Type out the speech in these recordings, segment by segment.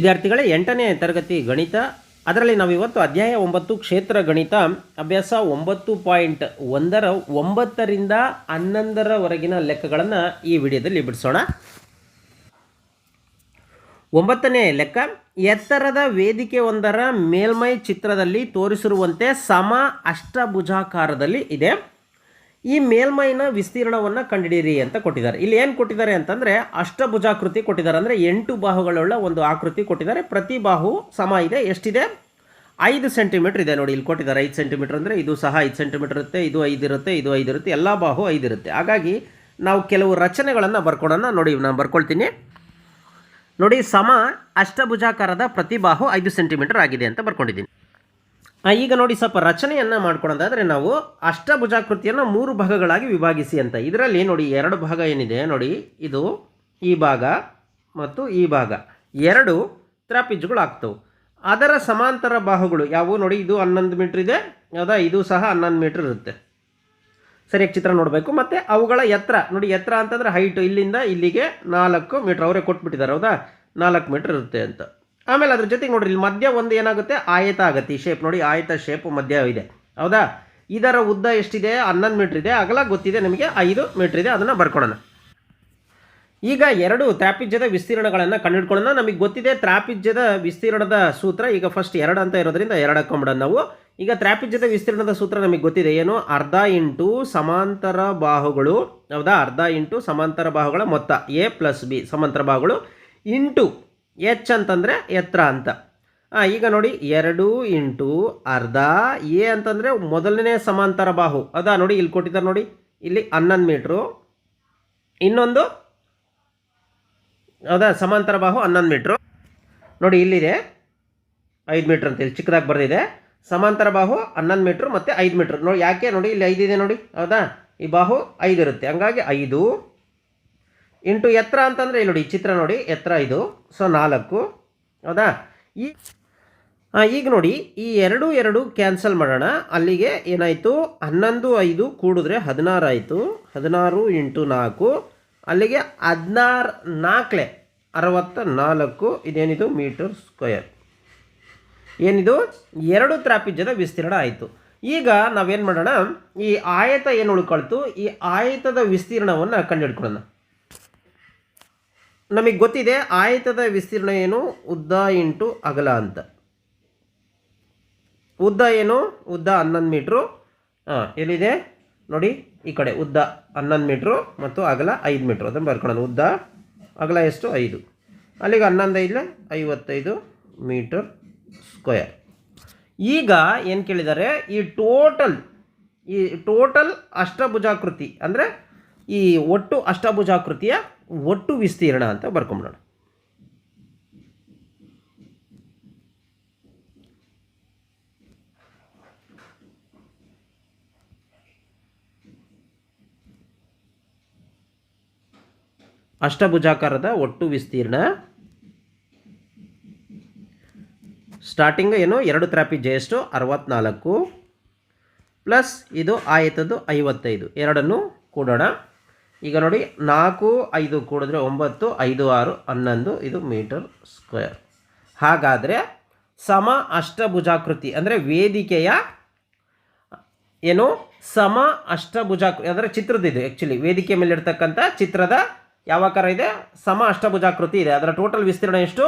ವಿದ್ಯಾರ್ಥಿಗಳೇ ಎಂಟನೇ ತರಗತಿ ಗಣಿತ. ಅದರಲ್ಲಿ ನಾವು ಇವತ್ತು ಅಧ್ಯಾಯ ಒಂಬತ್ತು ಕ್ಷೇತ್ರ ಗಣಿತ. ಅಭ್ಯಾಸ ಒಂಬತ್ತು ಪಾಯಿಂಟ್ ಒಂದರ ಒಂಬತ್ತರಿಂದ ಹನ್ನೊಂದರವರೆಗಿನ ಲೆಕ್ಕಗಳನ್ನು ಈ ವಿಡಿಯೋದಲ್ಲಿ ಬಿಡಿಸೋಣ. ಒಂಬತ್ತನೇ ಲೆಕ್ಕ, ಎತ್ತರದ ವೇದಿಕೆ ಒಂದರ ಮೇಲ್ಮೈ ಚಿತ್ರದಲ್ಲಿ ತೋರಿಸಿರುವಂತೆ ಸಮ ಅಷ್ಟಭುಜಾಕಾರದಲ್ಲಿ ಇದೆ. ಈ ಮೇಲ್ಮೈನ ವಿಸ್ತೀರ್ಣವನ್ನು ಕಂಡುಹಿಡಿಯಿರಿ ಅಂತ ಕೊಟ್ಟಿದ್ದಾರೆ. ಇಲ್ಲಿ ಏನು ಕೊಟ್ಟಿದ್ದಾರೆ ಅಂತಂದರೆ ಅಷ್ಟಭುಜಾಕೃತಿ ಕೊಟ್ಟಿದ್ದಾರೆ. ಅಂದರೆ ಎಂಟು ಬಾಹುಗಳುಳ್ಳ ಒಂದು ಆಕೃತಿ ಕೊಟ್ಟಿದ್ದಾರೆ. ಪ್ರತಿ ಬಾಹು ಸಮ ಇದೆ, ಎಷ್ಟಿದೆ? ಐದು ಸೆಂಟಿಮೀಟ್ರ್ ಇದೆ ನೋಡಿ, ಇಲ್ಲಿ ಕೊಟ್ಟಿದ್ದಾರೆ. ಐದು ಸೆಂಟಿಮೀಟ್ರ್ ಅಂದರೆ ಇದು ಸಹ ಐದು ಸೆಂಟಿಮೀಟ್ರ್ ಇರುತ್ತೆ, ಇದು ಐದು ಇರುತ್ತೆ, ಇದು ಐದು ಇರುತ್ತೆ, ಎಲ್ಲ ಬಾಹು ಐದು ಇರುತ್ತೆ. ಹಾಗಾಗಿ ನಾವು ಕೆಲವು ರಚನೆಗಳನ್ನು ಬರ್ಕೊಳೋಣ. ನೋಡಿ, ನಾನು ಬರ್ಕೊಳ್ತೀನಿ. ನೋಡಿ, ಸಮ ಅಷ್ಟಭುಜಾಕಾರದ ಪ್ರತಿ ಬಾಹು ಐದು ಸೆಂಟಿಮೀಟರ್ ಆಗಿದೆ ಅಂತ ಬರ್ಕೊಂಡಿದ್ದೀನಿ. ಈಗ ನೋಡಿ ಸ್ವಲ್ಪ ರಚನೆಯನ್ನು ಮಾಡ್ಕೊಳ್ಳೋದಾದರೆ ನಾವು ಅಷ್ಟಭುಜಾಕೃತಿಯನ್ನು ಮೂರು ಭಾಗಗಳಾಗಿ ವಿಭಾಗಿಸಿ ಅಂತ. ಇದರಲ್ಲಿ ನೋಡಿ ಎರಡು ಭಾಗ ಏನಿದೆ ನೋಡಿ. ಇದು ಈ ಭಾಗ ಮತ್ತು ಈ ಭಾಗ. ಎರಡು ತ್ರಾಪಿಜ್ಗಳು ಆಗ್ತವೆ ಅದರ ಸಮಾಂತರ ಬಾಹುಗಳು ಯಾವುವು ನೋಡಿ. ಇದು ಹನ್ನೊಂದು ಮೀಟ್ರ್ ಇದೆ. ಹೌದಾ? ಇದು ಸಹ ಹನ್ನೊಂದು ಮೀಟ್ರ್ ಇರುತ್ತೆ. ಸರಿಯಾಗಿ ಚಿತ್ರ ನೋಡಬೇಕು. ಮತ್ತು ಅವುಗಳ ಎತ್ತರ. ನೋಡಿ ಎತ್ತರ ಅಂತಂದರೆ ಹೈಟು ಇಲ್ಲಿಂದ ಇಲ್ಲಿಗೆ ನಾಲ್ಕು ಮೀಟ್ರ್. ಅವರೇ ಕೊಟ್ಬಿಟ್ಟಿದ್ದಾರೆ. ಹೌದಾ? ನಾಲ್ಕು ಮೀಟ್ರ್ ಇರುತ್ತೆ ಅಂತ. ಆಮೇಲೆ ಅದ್ರ ಜೊತೆಗೆ ನೋಡ್ರಿ, ಇಲ್ಲಿ ಮಧ್ಯ ಒಂದು ಏನಾಗುತ್ತೆ? ಆಯತ ಆಗುತ್ತೆ. ಈ ಶೇಪ್ ನೋಡಿ, ಆಯತ ಶೇಪ್ ಮಧ್ಯ ಇದೆ. ಹೌದಾ? ಇದರ ಉದ್ದ ಎಷ್ಟಿದೆ? ಹನ್ನೊಂದು ಮೀಟ್ರ್ ಇದೆ. ಅಗಲ ಗೊತ್ತಿದೆ ನಿಮಗೆ, ಐದು ಮೀಟ್ರ್ ಇದೆ. ಅದನ್ನು ಬರ್ಕೊಳ್ಳೋಣ ಈಗ ಎರಡು ತ್ರಾಪಿಜ್ಯದ ವಿಸ್ತೀರ್ಣಗಳನ್ನು ಕಂಡುಹಿಡ್ಕೊಳ್ಳೋಣ. ನಮಗೆ ಗೊತ್ತಿದೆ, ತ್ರಾಪಿಜ್ಯದ ವಿಸ್ತೀರ್ಣದ ಸೂತ್ರ ಈಗ ಫಸ್ಟ್ ಎರಡು ಅಂತ ಇರೋದ್ರಿಂದ ಎರಡು ಹಾಕೊಂಬಿಡೋಣ ನಾವು. ಈಗ ತ್ರಾಪಿಜ್ಯದ ವಿಸ್ತೀರ್ಣದ ಸೂತ್ರ ನಮಗೆ ಗೊತ್ತಿದೆ. ಏನು? ಅರ್ಧ ಇಂಟು ಸಮಾಂತರ ಬಾಹುಗಳು. ಹೌದಾ? ಅರ್ಧ ಇಂಟು ಸಮಾಂತರ ಬಾಹುಗಳ ಮೊತ್ತ. ಎ ಪ್ಲಸ್ ಬಿ ಸಮಾಂತರ ಬಾಹುಗಳು. ಇಂಟು ಎಚ್ ಅಂತಂದರೆ ಎತ್ತರ ಅಂತ. ಈಗ ನೋಡಿ ಎರಡು ಇಂಟು ಅರ್ಧ, ಎ ಅಂತಂದರೆ ಮೊದಲನೇ ಸಮಾಂತರ ಬಾಹು. ಅದಾ ನೋಡಿ ಇಲ್ಲಿ ಕೊಟ್ಟಿದ್ದಾರೆ ನೋಡಿ. ಇಲ್ಲಿ ಹನ್ನೊಂದು ಮೀಟ್ರು. ಇನ್ನೊಂದು ಹೌದಾ ಸಮಾಂತರ ಬಾಹು ಹನ್ನೊಂದು ಮೀಟ್ರು. ನೋಡಿ ಇಲ್ಲಿದೆ ಐದು ಮೀಟ್ರ್ ಅಂತ ಇಲ್ಲಿ ಚಿಕ್ಕದಾಗಿ ಬರೆದಿದೆ. ಸಮಾಂತರ ಬಾಹು ಹನ್ನೊಂದು ಮೀಟ್ರ್ ಮತ್ತು ಐದು ಮೀಟ್ರ್. ನೋಡಿ ಯಾಕೆ ನೋಡಿ ಇಲ್ಲಿ ಐದಿದೆ ನೋಡಿ. ಹೌದಾ? ಈ ಬಾಹು ಐದು ಇರುತ್ತೆ. ಹಂಗಾಗಿ ಐದು. ಇಂಟು ಎತ್ತರ ಅಂತಂದರೆ ಇಲ್ಲಿ ನೋಡಿ ಚಿತ್ರ ನೋಡಿ ಎತ್ತರ ಇದು. ಸೊ, ನಾಲ್ಕು. ಹೌದಾ? ಈ ಈಗ ನೋಡಿ, ಈ ಎರಡು ಎರಡು ಕ್ಯಾನ್ಸಲ್ ಮಾಡೋಣ. ಅಲ್ಲಿಗೆ ಏನಾಯಿತು? ಹನ್ನೊಂದು ಐದು ಕೂಡಿದ್ರೆ ಹದಿನಾರು ಆಯಿತು. ಹದಿನಾರು ಇಂಟು ನಾಲ್ಕು. ಅಲ್ಲಿಗೆ ಹದಿನಾರು ನಾಲ್ಕಲೆ ಅರವತ್ತ ನಾಲ್ಕು. ಇದೇನಿದು? ಮೀಟರ್ ಸ್ಕ್ವಯರ್ ಏನಿದು? ಎರಡು ತ್ರಾಪಿಜ್ಯದ ವಿಸ್ತೀರ್ಣ ಆಯಿತು. ಈಗ ನಾವೇನು ಮಾಡೋಣ? ಈ ಆಯತ ಏನು ಉಳ್ಕೊಳ್ತು? ಈ ಆಯತದ ವಿಸ್ತೀರ್ಣವನ್ನು ಕಂಡುಹಿಡ್ಕೊಳ್ಳೋಣ. ನಮಗೆ ಗೊತ್ತಿದೆ, ಆಯತದ ವಿಸ್ತೀರ್ಣ ಏನು? ಉದ್ದ ಇಂಟು ಅಗಲ ಅಂತ. ಉದ್ದ ಏನು? ಉದ್ದ ಹನ್ನೊಂದು ಮೀಟ್ರು. ಹಾಂ, ಎಲ್ಲಿದೆ? ನೋಡಿ, ಈ ಕಡೆ ಉದ್ದ ಹನ್ನೊಂದು ಮೀಟ್ರು ಮತ್ತು ಅಗಲ ಐದು ಮೀಟ್ರು. ಅದನ್ನು ಬರ್ಕೊಳ್ಳೋಣ. ಉದ್ದ ಅಗಲ ಎಷ್ಟು? ಐದು. ಅಲ್ಲಿಗೆ ಹನ್ನೊಂದು ಐದಲೆ ಐವತ್ತೈದು ಮೀಟರ್ ಸ್ಕ್ವಯರ್ ಈಗ ಏನು ಕೇಳಿದ್ದಾರೆ ಈ ಟೋಟಲ್ ಈ ಟೋಟಲ್ ಅಷ್ಟಭುಜಾಕೃತಿ ಅಂದರೆ ಈ ಒಟ್ಟು ಅಷ್ಟಭುಜಾಕೃತಿಯ ಒಟ್ಟು ವಿಸ್ತೀರ್ಣ ಅಂತ ಬರ್ಕೊಂಬಿಡೋಣ. ಅಷ್ಟಭುಜಾಕಾರದ ಒಟ್ಟು ವಿಸ್ತೀರ್ಣ. ಸ್ಟಾರ್ಟಿಂಗ್ ಏನು? ಎರಡು ತ್ರಾಪಿಜ್ಯ ಎಷ್ಟು? ಅರವತ್ನಾಲ್ಕು. ಪ್ಲಸ್ ಇದು ಆಯತದ್ದು ಐವತ್ತೈದು. ಎರಡನ್ನು ಕೂಡೋಣ. ಈಗ ನೋಡಿ ನಾಲ್ಕು, ಐದು ಕೂಡಿದ್ರೆ ಒಂಬತ್ತು, ಐದು ಆರು, ಹನ್ನೊಂದು, ಇದು ಮೀಟರ್ ಸ್ಕ್ವೇರ್. ಹಾಗಾದರೆ ಸಮ ಅಷ್ಟಭುಜಾಕೃತಿ ಅಂದರೆ ವೇದಿಕೆಯ ಏನು? ಸಮ ಅಷ್ಟಭುಜಾಕೃತಿ ಅಂದರೆ ಚಿತ್ರದಿದೆ ಆ್ಯಕ್ಚುಲಿ ವೇದಿಕೆ ಮೇಲೆ ಇರ್ತಕ್ಕಂಥ ಚಿತ್ರದ ಯಾವ ಕರ ಇದೆ? ಸಮ ಅಷ್ಟಭುಜಾಕೃತಿ ಇದೆ. ಅದರ ಟೋಟಲ್ ವಿಸ್ತೀರ್ಣ ಎಷ್ಟು?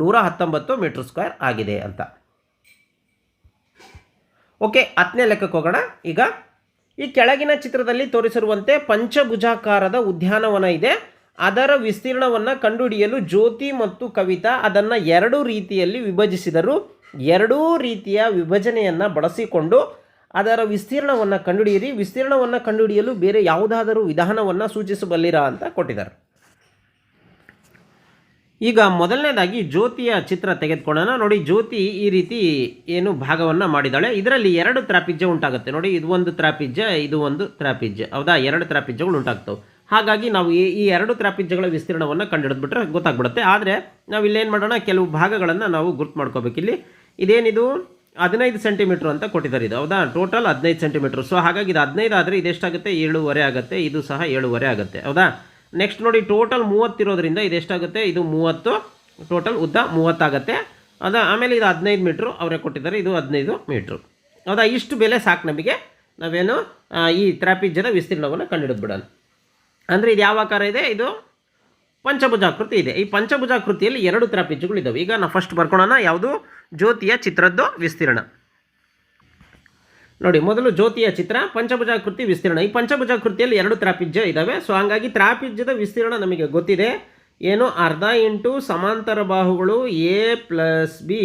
ನೂರ ಹತ್ತೊಂಬತ್ತು ಮೀಟರ್ ಸ್ಕ್ವೇರ್ ಆಗಿದೆ ಅಂತ. ಓಕೆ ಹತ್ತನೇ ಲೆಕ್ಕಕ್ಕೆ ಹೋಗೋಣ. ಈಗ ಈ ಕೆಳಗಿನ ಚಿತ್ರದಲ್ಲಿ ತೋರಿಸಿರುವಂತೆ ಪಂಚಭುಜಾಕಾರದ ಉದ್ಯಾನವನ ಇದೆ. ಅದರ ವಿಸ್ತೀರ್ಣವನ್ನು ಕಂಡುಹಿಡಿಯಲು ಜ್ಯೋತಿ ಮತ್ತು ಕವಿತಾ ಅದನ್ನು ಎರಡು ರೀತಿಯಲ್ಲಿ ವಿಭಜಿಸಿದರು. ಎರಡೂ ರೀತಿಯ ವಿಭಜನೆಯನ್ನು ಬಳಸಿಕೊಂಡು ಅದರ ವಿಸ್ತೀರ್ಣವನ್ನು ಕಂಡುಹಿಡಿಯಿರಿ. ವಿಸ್ತೀರ್ಣವನ್ನು ಕಂಡುಹಿಡಿಯಲು ಬೇರೆ ಯಾವುದಾದರೂ ವಿಧಾನವನ್ನು ಸೂಚಿಸಬಲ್ಲಿರ ಅಂತ ಕೊಟ್ಟಿದ್ದಾರೆ. ಈಗ ಮೊದಲನೇದಾಗಿ ಜ್ಯೋತಿಯ ಚಿತ್ರ ತೆಗೆದುಕೊಳ್ಳೋಣ. ನೋಡಿ, ಜ್ಯೋತಿ ಈ ರೀತಿ ಏನು ಭಾಗವನ್ನು ಮಾಡಿದ್ದಾಳೆ. ಇದರಲ್ಲಿ ಎರಡು ತ್ರಾಪಿಜ್ಯ ಉಂಟಾಗುತ್ತೆ. ನೋಡಿ, ಇದು ಒಂದು ತ್ರಾಪಿಜ್ಯ, ಇದು ಒಂದು ತ್ರಾಪಿಜ್ಯ. ಹೌದಾ? ಎರಡು ತ್ರಾಪಿಜ್ಯಗಳು ಉಂಟಾಗ್ತವೆ. ಹಾಗಾಗಿ ನಾವು ಈ ಎರಡು ತ್ರಾಪಿಜ್ಯಗಳ ವಿಸ್ತೀರ್ಣವನ್ನು ಕಂಡುಹಿಡಿದ್ಬಿಟ್ರೆ ಗೊತ್ತಾಗ್ಬಿಡುತ್ತೆ. ಆದರೆ ನಾವು ಇಲ್ಲೇನು ಮಾಡೋಣ? ಕೆಲವು ಭಾಗಗಳನ್ನು ನಾವು ಗುರ್ತು ಮಾಡ್ಕೋಬೇಕು. ಇಲ್ಲಿ ಇದೇನಿದು? ಹದಿನೈದು ಸೆಂಟಿಮೀಟ್ರ್ ಅಂತ ಕೊಟ್ಟಿದ್ದಾರೆ ಇದು. ಹೌದಾ? ಟೋಟಲ್ ಹದಿನೈದು ಸೆಂಟಿಮೀಟ್ರ್. ಸೊ, ಹಾಗಾಗಿ ಇದು ಹದಿನೈದು ಆದರೆ ಇದೆಷ್ಟಾಗುತ್ತೆ? ಏಳುವರೆ ಆಗುತ್ತೆ. ಇದು ಸಹ ಏಳುವರೆ ಆಗುತ್ತೆ. ಹೌದಾ? ನೆಕ್ಸ್ಟ್ ನೋಡಿ ಟೋಟಲ್ ಮೂವತ್ತಿರೋದ್ರಿಂದ ಇದೆಷ್ಟಾಗುತ್ತೆ ಇದು ಮೂವತ್ತು. ಟೋಟಲ್ ಉದ್ದ ಮೂವತ್ತಾಗತ್ತೆ. ಅದ ಆಮೇಲೆ ಇದು ಹದಿನೈದು ಮೀಟ್ರು ಅವರೇ ಕೊಟ್ಟಿದ್ದಾರೆ. ಇದು ಹದಿನೈದು ಮೀಟ್ರು. ಹೌದಾ ಇಷ್ಟು ಬೆಲೆ ಸಾಕು ನಮಗೆ. ನಾವೇನು ಈ ತ್ರಾಪಿಜ್ಯದ ವಿಸ್ತೀರ್ಣವನ್ನು ಕಂಡುಹಿಡಿದ್ಬಿಡೋಣ. ಅಂದರೆ ಇದು ಯಾವ ಆಕಾರ ಇದೆ? ಇದು ಪಂಚಭುಜಾಕೃತಿ ಇದೆ. ಈ ಪಂಚಭುಜಾಕೃತಿಯಲ್ಲಿ ಎರಡು ತ್ರಾಪಿಜ್ಯಗಳು ಇದ್ದಾವೆ ಈಗ ನಾವು ಫಸ್ಟ್ ಬರ್ಕೊಳ್ಳೋಣ ಯಾವುದು? ಜ್ಯೋತಿಯ ಚಿತ್ರದ್ದು ವಿಸ್ತೀರ್ಣ. ನೋಡಿ, ಮೊದಲು ಜ್ಯೋತಿಯ ಚಿತ್ರ, ಪಂಚಭುಜಾಕೃತಿ ವಿಸ್ತೀರ್ಣ. ಈ ಪಂಚಭುಜಾಕೃತಿಯಲ್ಲಿ ಎರಡು ತ್ರಾಪಿಜ್ಯ ಇದ್ದಾವೆ ಸೊ ಹಾಗಾಗಿ ತ್ರಾಪಿಜ್ಯದ ವಿಸ್ತೀರ್ಣ ನಮಗೆ ಗೊತ್ತಿದೆ. ಏನು? ಅರ್ಧ ಇಂಟು ಸಮಾಂತರ ಬಾಹುಗಳು ಎ ಪ್ಲಸ್ ಬಿ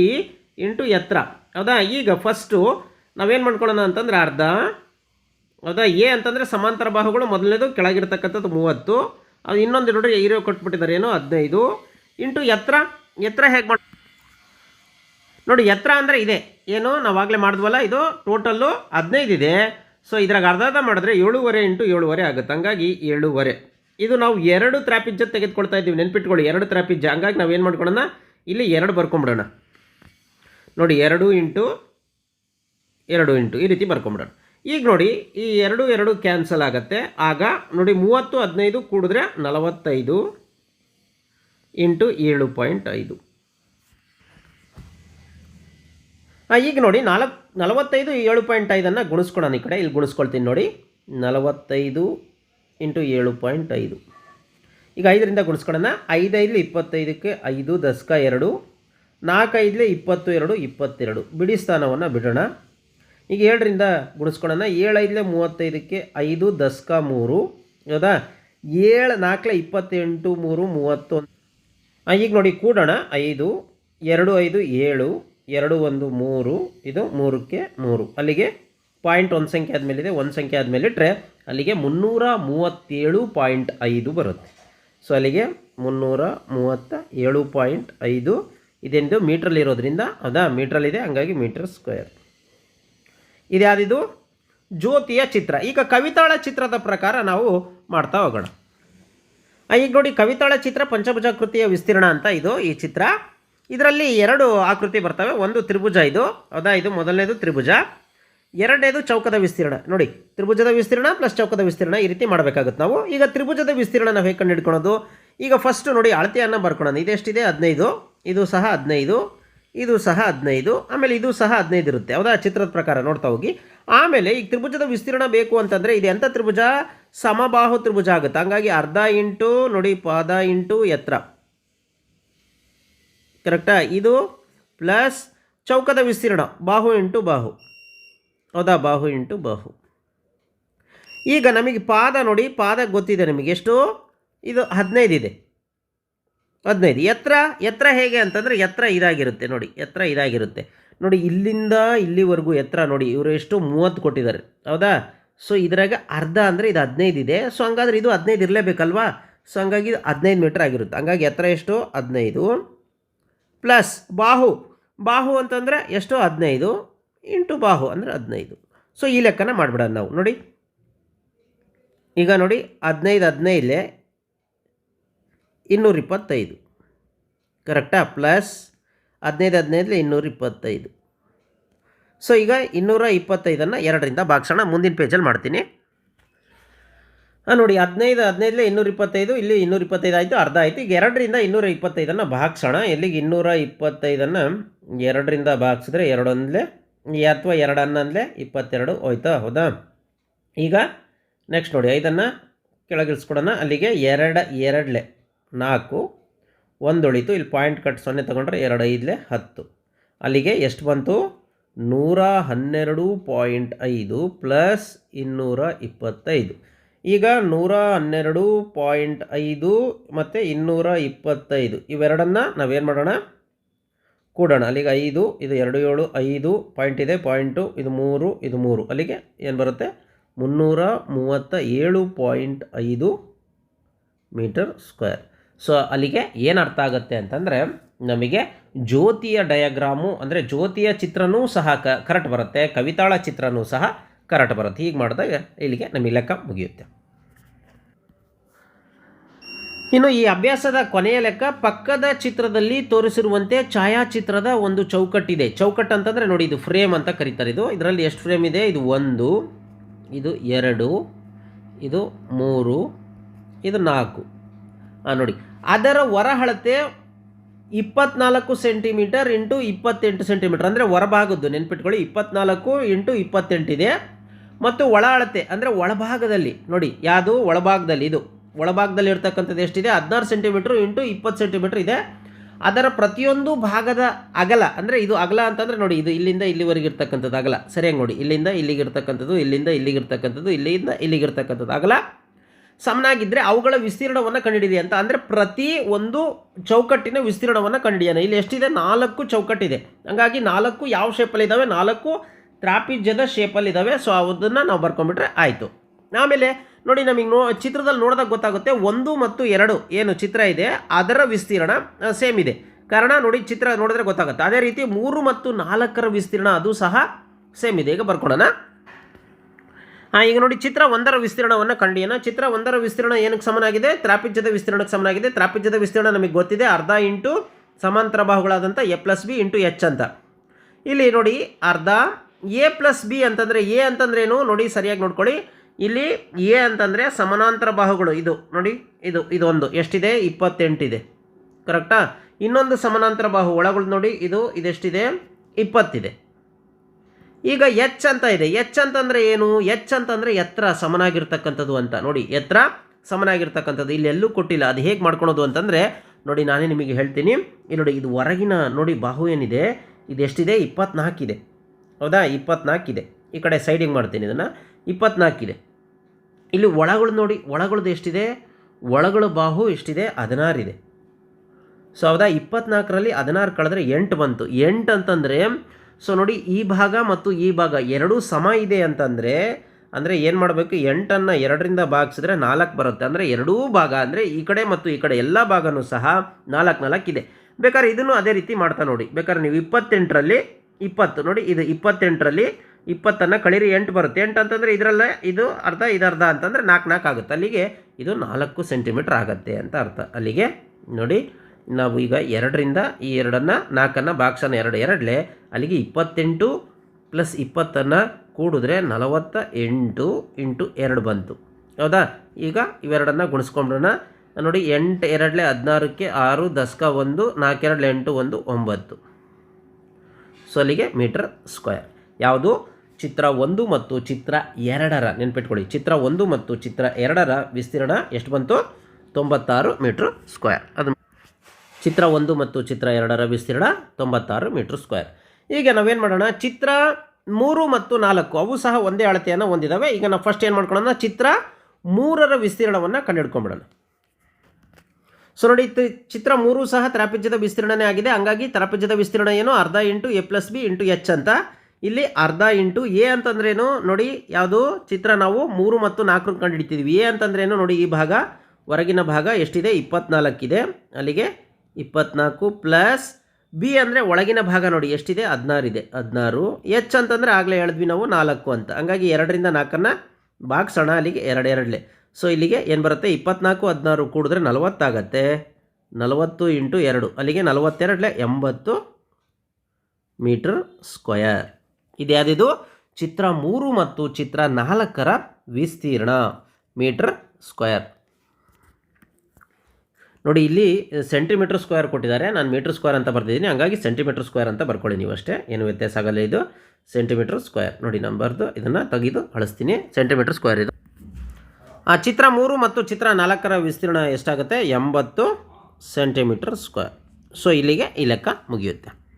ಇಂಟು ಎತ್ತರ ಹೌದಾ? ಈಗ ಫಸ್ಟು ನಾವೇನು ಮಾಡ್ಕೊಳ್ಳೋಣ ಅಂತಂದ್ರೆ ಅರ್ಧ, ಹೌದಾ? ಎ ಅಂತಂದರೆ ಸಮಾಂತರ ಬಾಹುಗಳು, ಮೊದಲನೇದು ಕೆಳಗಿರ್ತಕ್ಕಂಥದ್ದು ಮೂವತ್ತು. ಅದು ಇನ್ನೊಂದು ನೋಡಿ ಹೀರೋ ಕೊಟ್ಬಿಟ್ಟಿದ್ದಾರೆ. ಏನು? ಹದಿನೈದು. ಇಂಟು ಎತ್ತರ ಎತ್ತರ ಹೇಗೆ ಮಾಡಿ ನೋಡಿ, ಎತ್ತರ ಅಂದರೆ ಇದೆ. ಏನು? ನಾವಾಗಲೇ ಮಾಡಿದ್ವಲ್ಲ ಇದು? ಟೋಟಲ್ಲು ಹದಿನೈದು ಇದೆ. ಸೊ ಇದ್ರಾಗ ಅರ್ಧ ಮಾಡಿದ್ರೆ ಏಳುವರೆ ಇಂಟು ಏಳುವರೆ ಆಗುತ್ತೆ. ಹಂಗಾಗಿ ಏಳುವರೆ. ಇದು ನಾವು ಎರಡು ತ್ರಾಪಿಜ್ಜ ತೆಗೆದುಕೊಳ್ತಾ ಇದ್ದೀವಿ. ನೆನ್ಪಿಟ್ಕೊಳ್ಳಿ, ಎರಡು ತ್ರಾಪಿಜ್ಜ ಹಂಗಾಗಿ ನಾವೇನು ಮಾಡ್ಕೊಳೋಣ? ಇಲ್ಲಿ ಎರಡು ಬರ್ಕೊಂಬಿಡೋಣ. ನೋಡಿ, ಎರಡು ಇಂಟು ಎರಡು ಇಂಟು ಈ ರೀತಿ ಬರ್ಕೊಂಬಿಡೋಣ. ಈಗ ನೋಡಿ, ಈ ಎರಡು ಎರಡು ಕ್ಯಾನ್ಸಲ್ ಆಗುತ್ತೆ. ಆಗ ನೋಡಿ, ಮೂವತ್ತು ಹದಿನೈದು ಕೂಡಿದ್ರೆ ನಲವತ್ತೈದು ಇಂಟು ಏಳು ಪಾಯಿಂಟ್ ಐದು. ಈಗ ನೋಡಿ, ನಾಲ್ಕು, ನಲವತ್ತೈದು ಏಳು ಪಾಯಿಂಟ್ ಐದನ್ನು ಗುಣಿಸ್ಕೊಳ್ಳೋಣ ಈ ಕಡೆ. ಇಲ್ಲಿ ಗುಣಿಸ್ಕೊಳ್ತೀನಿ ನೋಡಿ. ನಲವತ್ತೈದು ಇಂಟು ಏಳು ಪಾಯಿಂಟ್ ಐದು. ಈಗ ಐದರಿಂದ ಗುಣಿಸ್ಕೊಳ್ಳೋಣ. ಐದೈದಲಿ ಇಪ್ಪತ್ತೈದಕ್ಕೆ ಐದು ದಶಕ ಎರಡು. ನಾಲ್ಕೈದಲೆ ಇಪ್ಪತ್ತು ಎರಡು, ಇಪ್ಪತ್ತೆರಡು. ಬಿಡಿ ಸ್ಥಾನವನ್ನು ಬಿಡೋಣ. ಈಗ ಏಳರಿಂದ ಗುಣಿಸ್ಕೊಳ್ಳೋಣ. ಏಳೈದಲೆ ಮೂವತ್ತೈದಕ್ಕೆ ಐದು ದಶಕ ಮೂರು. ಹೌದಾ? ಏಳು, ನಾಲ್ಕಲೆ ಇಪ್ಪತ್ತೆಂಟು, ಮೂರು, ಮೂವತ್ತೊಂದು. ಈಗ ನೋಡಿ, ಕೂಡೋಣ. ಐದು, ಎರಡು, ಐದು, ಏಳು. ಎರಡು, ಒಂದು, ಮೂರು, ಇದು ಮೂರಕ್ಕೆ ಮೂರು. ಅಲ್ಲಿಗೆ ಪಾಯಿಂಟ್ ಒಂದು ಸಂಖ್ಯೆ ಆದಮೇಲಿದೆ, ಒಂದು ಸಂಖ್ಯೆ ಆದಮೇಲೆ ಇಟ್ಟರೆ ಅಲ್ಲಿಗೆ ಮುನ್ನೂರ ಮೂವತ್ತೇಳು ಪಾಯಿಂಟ್ ಐದು ಬರುತ್ತೆ. ಸೊ ಅಲ್ಲಿಗೆ ಮುನ್ನೂರ ಮೂವತ್ತ ಏಳು ಪಾಯಿಂಟ್ ಐದು ಇದೆಂದು ಮೀಟ್ರಲ್ಲಿರೋದ್ರಿಂದ ಹೌದಾ? ಮೀಟ್ರಲ್ಲಿದೆ ಹಂಗಾಗಿ ಮೀಟರ್ ಸ್ಕ್ವೇರ್ ಇದ್ಯಾವುದಿದು ಜ್ಯೋತಿಯ ಚಿತ್ರ. ಈಗ ಕವಿತಾಳ ಚಿತ್ರದ ಪ್ರಕಾರ ನಾವು ಮಾಡ್ತಾ ಹೋಗೋಣ. ಈಗ ನೋಡಿ, ಕವಿತಾಳ ಚಿತ್ರ ಪಂಚಭುಜಾಕೃತಿಯ ವಿಸ್ತೀರ್ಣ ಅಂತ ಇದು ಈ ಚಿತ್ರ. ಇದರಲ್ಲಿ ಎರಡು ಆಕೃತಿ ಬರ್ತವೆ. ಒಂದು ತ್ರಿಭುಜ ಇದು. ಹೌದಾ ಇದು ಮೊದಲನೇದು ತ್ರಿಭುಜ. ಎರಡನೇದು ಚೌಕದ ವಿಸ್ತೀರ್ಣ. ನೋಡಿ, ತ್ರಿಭುಜದ ವಿಸ್ತೀರ್ಣ ಪ್ಲಸ್ ಚೌಕದ ವಿಸ್ತೀರ್ಣ ಈ ರೀತಿ ಮಾಡಬೇಕಾಗುತ್ತೆ ನಾವು. ಈಗ ತ್ರಿಭುಜದ ವಿಸ್ತೀರ್ಣ ನಾವು ಹೇಗೆ ಕಂಡು ಈಗ ಫಸ್ಟ್ ನೋಡಿ ಅಳತೆಯನ್ನು ಬರ್ಕೊಳ್ಳೋಣ ಇದೆಷ್ಟಿದೆ? ಹದಿನೈದು. ಇದು ಸಹ ಹದಿನೈದು. ಇದು ಸಹ ಹದಿನೈದು. ಆಮೇಲೆ ಇದು ಸಹ ಹದಿನೈದು ಇರುತ್ತೆ. ಹೌದಾ? ಚಿತ್ರದ ಪ್ರಕಾರ ನೋಡ್ತಾ ಹೋಗಿ. ಆಮೇಲೆ ಈಗ ತ್ರಿಭುಜದ ವಿಸ್ತೀರ್ಣ ಬೇಕು ಅಂತಂದರೆ ಇದು ಎಂಥ ತ್ರಿಭುಜ? ಸಮಬಾಹು ತ್ರಿಭುಜ ಆಗುತ್ತೆ. ಹಂಗಾಗಿ ಅರ್ಧ ಇಂಟು, ನೋಡಿ ಪಾದ ಇಂಟು ಎತ್ತರ. ಕರೆಕ್ಟಾ? ಇದು ಪ್ಲಸ್ ಚೌಕದ ವಿಸ್ತೀರ್ಣ, ಬಾಹು ಇಂಟು ಬಾಹು. ಹೌದಾ? ಬಾಹು ಇಂಟು ಬಾಹು. ಈಗ ನಮಗೆ ಪಾದ ನೋಡಿ, ಪಾದ ಗೊತ್ತಿದೆ ನಿಮಗೆ. ಎಷ್ಟು? ಇದು ಹದಿನೈದು ಇದೆ. ಹದಿನೈದು. ಎತ್ತರ? ಎತ್ತರ ಹೇಗೆ ಅಂತಂದರೆ ಎತ್ತರ ಇದಾಗಿರುತ್ತೆ ನೋಡಿ. ಎತ್ತರ ಇದಾಗಿರುತ್ತೆ. ನೋಡಿ, ಇಲ್ಲಿಂದ ಇಲ್ಲಿವರೆಗೂ ಎತ್ತರ ನೋಡಿ. ಇವರು ಎಷ್ಟು? ಮೂವತ್ತು ಕೊಟ್ಟಿದ್ದಾರೆ. ಹೌದಾ? ಸೊ, ಇದ್ರಾಗ ಅರ್ಧ ಅಂದರೆ ಇದು ಹದಿನೈದು ಇದೆ. ಸೊ, ಹಂಗಾದ್ರೆ ಇದು ಹದಿನೈದು ಇರಲೇಬೇಕಲ್ವಾ? ಸೊ, ಹಂಗಾಗಿ ಇದು ಹದಿನೈದು ಮೀಟ್ರ್ ಆಗಿರುತ್ತೆ. ಹಂಗಾಗಿ ಎತ್ತರ ಎಷ್ಟು? ಹದಿನೈದು. ಪ್ಲಸ್ ಬಾಹು ಬಾಹು ಅಂತಂದರೆ ಎಷ್ಟು? ಹದಿನೈದು ಇಂಟು ಬಾಹು ಅಂದರೆ ಹದಿನೈದು. ಸೊ ಈ ಲೆಕ್ಕನ ಮಾಡಿಬಿಡೋದು ನಾವು. ನೋಡಿ. ಈಗ ನೋಡಿ, ಹದಿನೈದು, ಹದಿನೈದಲೇ ಇನ್ನೂರ ಇಪ್ಪತ್ತೈದು ಕರೆಕ್ಟಾ ಪ್ಲಸ್ ಹದಿನೈದು, ಹದಿನೈದಲೇ ಇನ್ನೂರ ಇಪ್ಪತ್ತೈದು ಸೊ ಈಗ ಇನ್ನೂರ ಇಪ್ಪತ್ತೈದನ್ನು ಎರಡರಿಂದ ಭಾಗಿಸೋಣ ಮುಂದಿನ ಪೇಜಲ್ಲಿ ಮಾಡ್ತೀನಿ. ಹಾಂ ನೋಡಿ, ಹದಿನೈದು, ಹದಿನೈದಲೇ ಇನ್ನೂರ ಇಪ್ಪತ್ತೈದು ಇಲ್ಲಿ ಇನ್ನೂರ ಇಪ್ಪತ್ತೈದು ಆಯಿತು, ಅರ್ಧ ಆಯಿತು. ಈಗ ಎರಡರಿಂದ ಇನ್ನೂರ ಇಪ್ಪತ್ತೈದನ್ನು ಭಾಗಿಸೋಣ. ಎಲ್ಲಿಗೆ? ಇನ್ನೂರ ಇಪ್ಪತ್ತೈದನ್ನು ಎರಡರಿಂದ ಭಾಗಿಸಿದ್ರೆ ಎರಡೊಂದಲೇ ಅಥವಾ ಎರಡು ಹನ್ನೊಂದಲೇ ಇಪ್ಪತ್ತೆರಡು ಹೋಯ್ತಾ? ಹೌದಾ? ಈಗ ನೆಕ್ಸ್ಟ್ ನೋಡಿ, ಐದನ್ನು ಕೆಳಗಿಳಿಸ್ಕೊಡೋಣ. ಅಲ್ಲಿಗೆ ಎರಡು, ಎರಡಲೆ, ನಾಲ್ಕು, ಒಂದು ಉಳಿತು. ಇಲ್ಲಿ ಪಾಯಿಂಟ್ ಕಟ್ ಸೊನ್ನೆ ತೊಗೊಂಡ್ರೆ ಎರಡು, ಐದಲೆ, ಹತ್ತು. ಅಲ್ಲಿಗೆ ಎಷ್ಟು ಬಂತು? ನೂರ ಹನ್ನೆರಡು ಪಾಯಿಂಟ್ ಐದು ಪ್ಲಸ್ ಇನ್ನೂರ ಇಪ್ಪತ್ತೈದು. ಈಗ ನೂರ ಹನ್ನೆರಡು ಪಾಯಿಂಟ್ ಐದು ಮತ್ತು ಇನ್ನೂರ ಇಪ್ಪತ್ತೈದು. ಇವೆರಡನ್ನು ನಾವೇನು ಮಾಡೋಣ? ಕೂಡೋಣ. ಅಲ್ಲಿಗೆ ಐದು, ಇದು ಎರಡು ಏಳು, ಐದು ಪಾಯಿಂಟ್ ಇದೆ, ಪಾಯಿಂಟು ಇದು ಮೂರು ಇದು ಮೂರು. ಅಲ್ಲಿಗೆ ಏನು ಬರುತ್ತೆ? ಮುನ್ನೂರ ಮೂವತ್ತ ಏಳು ಪಾಯಿಂಟ್ ಐದು ಮೀಟರ್ ಸ್ಕ್ವೇರ್. ಸೊ, ಅಲ್ಲಿಗೆ ಏನು ಅರ್ಥ ಆಗುತ್ತೆ ಅಂತಂದರೆ, ನಮಗೆ ಜ್ಯೋತಿಯ ಡಯಾಗ್ರಾಮು, ಅಂದರೆ ಜ್ಯೋತಿಯ ಚಿತ್ರನೂ ಸಹ ಕರೆಕ್ಟ್ ಬರುತ್ತೆ, ಕವಿತಾಳ ಚಿತ್ರನೂ ಸಹ ಕರೆಕ್ಟ್ ಬರುತ್ತೆ ಹೀಗೆ ಮಾಡಿದಾಗ ಇಲ್ಲಿಗೆ ನಮ್ಮ ಲೆಕ್ಕ ಮುಗಿಯುತ್ತೆ. ಇನ್ನು ಈ ಅಭ್ಯಾಸದ ಕೊನೆಯ ಲೆಕ್ಕ ಪಕ್ಕದ ಚಿತ್ರದಲ್ಲಿ ತೋರಿಸಿರುವಂತೆ ಛಾಯಾಚಿತ್ರದ ಒಂದು ಚೌಕಟ್ಟಿದೆ. ಚೌಕಟ್ಟು ಅಂತಂದರೆ ನೋಡಿ, ಇದು ಫ್ರೇಮ್ ಅಂತ ಕರೀತಾರೆ ಇದು. ಇದರಲ್ಲಿ ಎಷ್ಟು ಫ್ರೇಮ್ ಇದೆ? ಇದು ಒಂದು, ಇದು ಎರಡು, ಇದು ಮೂರು, ಇದು ನಾಲ್ಕು. ಹಾಂ ನೋಡಿ, ಅದರ ಹೊರಹಳತೆ ಇಪ್ಪತ್ನಾಲ್ಕು ಸೆಂಟಿಮೀಟರ್ ಇಂಟು ಇಪ್ಪತ್ತೆಂಟು ಸೆಂಟಿಮೀಟರ್. ಅಂದರೆ ಹೊರಭಾಗದ್ದು ನೆನ್ಪಿಟ್ಕೊಳ್ಳಿ, ಇಪ್ಪತ್ನಾಲ್ಕು ಇಂಟು ಇಪ್ಪತ್ತೆಂಟಿದೆ ಮತ್ತು ಒಳ ಅಳತೆ ಅಂದರೆ ಒಳಭಾಗದಲ್ಲಿ. ನೋಡಿ, ಯಾವುದು? ಒಳಭಾಗದಲ್ಲಿ. ಇದು ಒಳಭಾಗದಲ್ಲಿ ಇರ್ತಕ್ಕಂಥದ್ದು ಎಷ್ಟಿದೆ? ಹದಿನಾರು ಸೆಂಟಿಮೀಟ್ರ್ ಇಂಟು ಇಪ್ಪತ್ತು ಸೆಂಟಿಮೀಟ್ರ್ ಇದೆ. ಅದರ ಪ್ರತಿಯೊಂದು ಭಾಗದ ಅಗಲ, ಅಂದರೆ ಇದು ಅಗಲ ಅಂತಂದರೆ ನೋಡಿ, ಇದು ಇಲ್ಲಿಂದ ಇಲ್ಲಿವರೆಗೆ ಇರ್ತಕ್ಕಂಥದ್ದು ಅಗಲ. ಸರಿಯಾಗಿ ನೋಡಿ, ಇಲ್ಲಿಂದ ಇಲ್ಲಿಗೆ ಇರ್ತಕ್ಕಂಥದ್ದು, ಇಲ್ಲಿಂದ ಇಲ್ಲಿಗೆ ಇರ್ತಕ್ಕಂಥದ್ದು, ಇಲ್ಲಿಂದ ಇಲ್ಲಿಗೆ ಇರ್ತಕ್ಕಂಥದ್ದು ಅಗಲ. ಸಮನಾಗಿದ್ದರೆ ಅವುಗಳ ವಿಸ್ತೀರ್ಣವನ್ನು ಕಂಡುಹಿಡಿದೆ ಅಂತ. ಅಂದರೆ ಪ್ರತಿ ಒಂದು ಚೌಕಟ್ಟಿನ ವಿಸ್ತೀರ್ಣವನ್ನು ಕಂಡುಹಿಡಿಯೋಣ. ಇಲ್ಲಿ ಎಷ್ಟಿದೆ? ನಾಲ್ಕು ಚೌಕಟ್ಟಿದೆ. ಹಂಗಾಗಿ ನಾಲ್ಕು ಯಾವ ಶೇಪಲ್ಲಿ ಇದ್ದಾವೆ ನಾಲ್ಕು ತ್ರಾಪಿಜ್ಯದ ಶೇಪಲ್ಲಿ ಇದ್ದಾವೆ ಸೊ ಅದನ್ನು ನಾವು ಬರ್ಕೊಂಬಿಟ್ರೆ ಆಯಿತು. ಆಮೇಲೆ ನೋಡಿ ನಮಗೆ ನೋ, ಚಿತ್ರದಲ್ಲಿ ನೋಡಿದಾಗ ಗೊತ್ತಾಗುತ್ತೆ, ಒಂದು ಮತ್ತು ಎರಡು ಏನು ಚಿತ್ರ ಇದೆ, ಅದರ ವಿಸ್ತೀರ್ಣ ಸೇಮ್ ಇದೆ. ಕಾರಣ ನೋಡಿ ಚಿತ್ರ ನೋಡಿದ್ರೆ ಗೊತ್ತಾಗುತ್ತೆ. ಅದೇ ರೀತಿ ಮೂರು ಮತ್ತು ನಾಲ್ಕರ ವಿಸ್ತೀರ್ಣ ಅದು ಸಹ ಸೇಮ್ ಇದೆ. ಈಗ ಬರ್ಕೊಡೋಣ. ಹಾಂ ಈಗ ನೋಡಿ ಚಿತ್ರ ಒಂದರ ವಿಸ್ತೀರ್ಣವನ್ನು ಕಂಡಿಯೋಣ ಚಿತ್ರ ಒಂದರ ವಿಸ್ತೀರ್ಣ ಏನಕ್ಕೆ ಸಮನಾಗಿದೆ? ತ್ರಾಪಿಜ್ಯದ ವಿಸ್ತೀರ್ಣಕ್ಕೆ ಸಮನಾಗಿದೆ. ತ್ರಾಪಿಜ್ಯದ ವಿಸ್ತೀರ್ಣ ನಮಗೆ ಗೊತ್ತಿದೆ, ಅರ್ಧ ಇಂಟು ಸಮಾಂತರ ಬಾಹುಗಳಾದಂಥ A plus B into H ಅಂತ. ಇಲ್ಲಿ ನೋಡಿ ಅರ್ಧ ಎ ಪ್ಲಸ್ ಬಿ ಅಂತಂದರೆ ಎ ಅಂತಂದ್ರೆ ಏನು ನೋಡಿ, ಸರಿಯಾಗಿ ನೋಡ್ಕೊಳ್ಳಿ. ಇಲ್ಲಿ ಎ ಅಂತಂದರೆ ಸಮಾನಾಂತರ ಬಾಹುಗಳು. ಇದು, ನೋಡಿ, ಇದು ಇದೊಂದು ಎಷ್ಟಿದೆ? ಇಪ್ಪತ್ತೆಂಟಿದೆ. ಕರೆಕ್ಟಾ? ಇನ್ನೊಂದು ಸಮಾನಾಂತರ ಬಾಹು ಒಳಗಳು ನೋಡಿ, ಇದು, ಇದೆಷ್ಟಿದೆ? ಇಪ್ಪತ್ತಿದೆ. ಈಗ ಎಚ್ ಅಂತ ಇದೆ. ಎಚ್ ಅಂತಂದರೆ ಏನು? ಎಚ್ ಅಂತಂದರೆ ಎತ್ತರ ಸಮನಾಗಿರ್ತಕ್ಕಂಥದ್ದು ಅಂತ. ನೋಡಿ ಎತ್ತರ ಸಮನಾಗಿರ್ತಕ್ಕಂಥದ್ದು. ಇಲ್ಲಿ ಎಲ್ಲೂ ಕೊಟ್ಟಿಲ್ಲ. ಅದು ಹೇಗೆ ಮಾಡ್ಕೊಳೋದು ಅಂತಂದರೆ, ನೋಡಿ, ನಾನೇ ನಿಮಗೆ ಹೇಳ್ತೀನಿ. ಇಲ್ಲಿ ನೋಡಿ, ಇದು ಹೊರಗಿನ, ನೋಡಿ, ಬಾಹು ಏನಿದೆ? ಇದೆಷ್ಟಿದೆ? ಇಪ್ಪತ್ನಾಲ್ಕಿದೆ. ಹೌದಾ? ಇಪ್ಪತ್ನಾಲ್ಕಿದೆ. ಈ ಕಡೆ ಸೈಡಿಂಗ್ ಮಾಡ್ತೀನಿ ಇದನ್ನು. ಇಪ್ಪತ್ನಾಲ್ಕಿದೆ. ಇಲ್ಲಿ ಒಳಗಳು ನೋಡಿ ಒಳಗಳದ್ದು ಎಷ್ಟಿದೆ? ಒಳಗಳ ಬಾಹು ಎಷ್ಟಿದೆ? ಹದಿನಾರಿದೆ. ಸೊ ಹೌದಾ? ಇಪ್ಪತ್ನಾಲ್ಕರಲ್ಲಿ ಹದಿನಾರು ಕಳೆದ್ರೆ ಎಂಟು ಬಂತು. ಎಂಟು ಅಂತಂದರೆ ಸೊ ನೋಡಿ, ಈ ಭಾಗ ಮತ್ತು ಈ ಭಾಗ ಎರಡೂ ಸಮ ಇದೆ ಅಂತಂದರೆ, ಅಂದರೆ ಏನು ಮಾಡಬೇಕು? ಎಂಟನ್ನು ಎರಡರಿಂದ ಭಾಗಿಸಿದ್ರೆ ನಾಲ್ಕು ಬರುತ್ತೆ. ಅಂದರೆ ಎರಡೂ ಭಾಗ, ಅಂದರೆ ಈ ಕಡೆ ಮತ್ತು ಈ ಕಡೆ ಎಲ್ಲ ಭಾಗವೂ ಸಹ ನಾಲ್ಕು ನಾಲ್ಕು ಇದೆ ಬೇಕಾದ್ರೆ ಇದನ್ನು ಅದೇ ರೀತಿ ಮಾಡ್ತಾ ನೋಡಿ. ಬೇಕಾದ್ರೆ ನೀವು ಇಪ್ಪತ್ತೆಂಟರಲ್ಲಿ ಇಪ್ಪತ್ತು. ನೋಡಿ, ಇದು ಇಪ್ಪತ್ತೆಂಟರಲ್ಲಿ ಇಪ್ಪತ್ತನ್ನು ಕಳೀರಿ, ಎಂಟು ಬರುತ್ತೆ. ಎಂಟು ಅಂತಂದರೆ ಇದರಲ್ಲೇ ಇದು ಅರ್ಧ ಇದರ್ಧ ಅಂತಂದರೆ ನಾಲ್ಕು ನಾಲ್ಕು ಆಗುತ್ತೆ. ಅಲ್ಲಿಗೆ ಇದು ನಾಲ್ಕು ಸೆಂಟಿಮೀಟ್ರ್ ಆಗುತ್ತೆ ಅಂತ ಅರ್ಥ. ಅಲ್ಲಿಗೆ ನೋಡಿ, ನಾವು ಈಗ ಎರಡರಿಂದ ಈ ಎರಡನ್ನು, ನಾಲ್ಕನ್ನು, ಬಾಕ್ಸನ್ನು ಎರಡು, ಎರಡಲೆ, ಅಲ್ಲಿಗೆ ಇಪ್ಪತ್ತೆಂಟು ಪ್ಲಸ್ ಇಪ್ಪತ್ತನ್ನು ಕೂಡಿದ್ರೆ ನಲವತ್ತ ಎಂಟು ಇಂಟು ಎರಡು ಬಂತು. ಹೌದಾ? ಈಗ ಇವೆರಡನ್ನು ಗುಣಿಸ್ಕೊಂಡ್ರಣ. ನೋಡಿ, ಎಂಟು ಎರಡಲೆ ಹದಿನಾರಕ್ಕೆ ಆರು, ದಸ್ಕ ಒಂದು ನಾಲ್ಕೆರಡಲೆ ಎಂಟು ಒಂದು, ಒಂಬತ್ತು. ಸೊ ಅಲ್ಲಿಗೆ ಮೀಟರ್ ಸ್ಕ್ವೇರ್. ಯಾವುದು? ಚಿತ್ರ ಒಂದು ಮತ್ತು ಚಿತ್ರ ಎರಡರ ನೆನ್ಪಿಟ್ಕೊಳ್ಳಿ. ಚಿತ್ರ ಒಂದು ಮತ್ತು ಚಿತ್ರ ಎರಡರ ವಿಸ್ತೀರ್ಣ ಎಷ್ಟು ಬಂತು? ತೊಂಬತ್ತಾರು ಮೀಟ್ರ್ ಸ್ಕ್ವೇರ್. ಅದು ಚಿತ್ರ ಒಂದು ಮತ್ತು ಚಿತ್ರ ಎರಡರ ವಿಸ್ತೀರ್ಣ ತೊಂಬತ್ತಾರು ಮೀಟ್ರ್ ಸ್ಕ್ವೇರ್. ಈಗ ನಾವೇನು ಮಾಡೋಣ? ಚಿತ್ರ ಮೂರು ಮತ್ತು ನಾಲ್ಕು, ಅವು ಸಹ ಒಂದೇ ಅಳತೆಯನ್ನು ಹೊಂದಿದ್ದಾವೆ ಈಗ ನಾವು ಫಸ್ಟ್ ಏನು ಮಾಡ್ಕೊಳ್ಳೋಣ ಚಿತ್ರ ಮೂರರ ವಿಸ್ತೀರ್ಣವನ್ನು ಕಂಡುಹಿಡ್ಕೊಂಬಿಡೋಣ. ಸೊ ನೋಡಿ ಚಿತ್ರ ಮೂರು ಸಹ ತ್ರಾಪಿಜ್ಯದ ವಿಸ್ತೀರ್ಣನೇ ಆಗಿದೆ. ಹಂಗಾಗಿ ತ್ರಾಪಿಜ್ಯದ ವಿಸ್ತೀರ್ಣ ಏನು? ಅರ್ಧ into A plus B into H ಅಂತ. ಇಲ್ಲಿ ಅರ್ಧ ಇಂಟು ಎ ಅಂತಂದ್ರೇನು? ನೋಡಿ, ಯಾವುದು? ಚಿತ್ರ ನಾವು ಮೂರು ಮತ್ತು ನಾಲ್ಕು ಕಂಡುಹಿಡಿತಿದ್ವಿ. ಎ ಅಂತಂದ್ರೇನು? ನೋಡಿ, ಈ ಭಾಗ, ಹೊರಗಿನ ಭಾಗ ಎಷ್ಟಿದೆ? ಇಪ್ಪತ್ನಾಲ್ಕಿದೆ. ಅಲ್ಲಿಗೆ ಇಪ್ಪತ್ನಾಲ್ಕು ಪ್ಲಸ್ ಬಿ ಅಂದರೆ ಒಳಗಿನ ಭಾಗ ನೋಡಿ, ಎಷ್ಟಿದೆ? ಹದಿನಾರಿದೆ. ಹದಿನಾರು. ಎಚ್ ಅಂತಂದರೆ ಆಗಲೇ ಹೇಳಿದ್ವಿ ನಾವು ನಾಲ್ಕು ಅಂತ. ಹಂಗಾಗಿ ಎರಡರಿಂದ ನಾಲ್ಕನ್ನು ಬಾಕ್ಸಣ ಅಲ್ಲಿಗೆ ಎರಡು ಎರಡಲೆ ಸೊ ಇಲ್ಲಿಗೆ ಏನು ಬರುತ್ತೆ? ಇಪ್ಪತ್ನಾಲ್ಕು, ಹದಿನಾರು ಕೂಡಿದ್ರೆ ನಲವತ್ತಾಗತ್ತೆ. ನಲವತ್ತು ಇಂಟು ಎರಡು. ಅಲ್ಲಿಗೆ ನಲವತ್ತೆರಡಲೆ ಎಂಬತ್ತು ಮೀಟರ್ ಸ್ಕ್ವಯರ್ ಇದು ಯಾವುದಿದು? ಚಿತ್ರ ಮೂರು ಮತ್ತು ಚಿತ್ರ ನಾಲ್ಕರ ವಿಸ್ತೀರ್ಣ ಮೀಟರ್ ಸ್ಕ್ವಯರ್ ನೋಡಿ, ಇಲ್ಲಿ ಸೆಂಟಿಮೀಟರ್ ಸ್ಕ್ವೇರ್ ಕೊಟ್ಟಿದ್ದಾರೆ. ನಾನು ಮೀಟರ್ ಸ್ಕ್ವೇರ್ ಅಂತ ಬರ್ತಿದ್ದೀನಿ ಹಂಗಾಗಿ ಸೆಂಟಿಮೀಟರ್ ಸ್ಕ್ವೇರ್ ಅಂತ ಬರ್ಕೊಳ್ಳಿ ನೀವು ಅಷ್ಟೇ. ಏನು ವ್ಯತ್ಯಾಸ ಆಗಲ್ಲ ಇದು? Centimetre square. ನೋಡಿ, ನಂಬರ್ದು ಬರೆದು ಇದನ್ನು ತೆಗೆದು ಅಳಿಸ್ತೀನಿ. ಸೆಂಟಿಮೀಟರ್ ಸ್ಕ್ವೇರ್ ಇದು. ಚಿತ್ರ ಮೂರು ಮತ್ತು ಚಿತ್ರ ನಾಲ್ಕರ ವಿಸ್ತೀರ್ಣ ಎಷ್ಟಾಗುತ್ತೆ? ಎಂಬತ್ತು ಸೆಂಟಿಮೀಟರ್ ಸ್ಕ್ವೇರ್. ಸೊ ಇಲ್ಲಿಗೆ ಈ ಲೆಕ್ಕ ಮುಗಿಯುತ್ತೆ.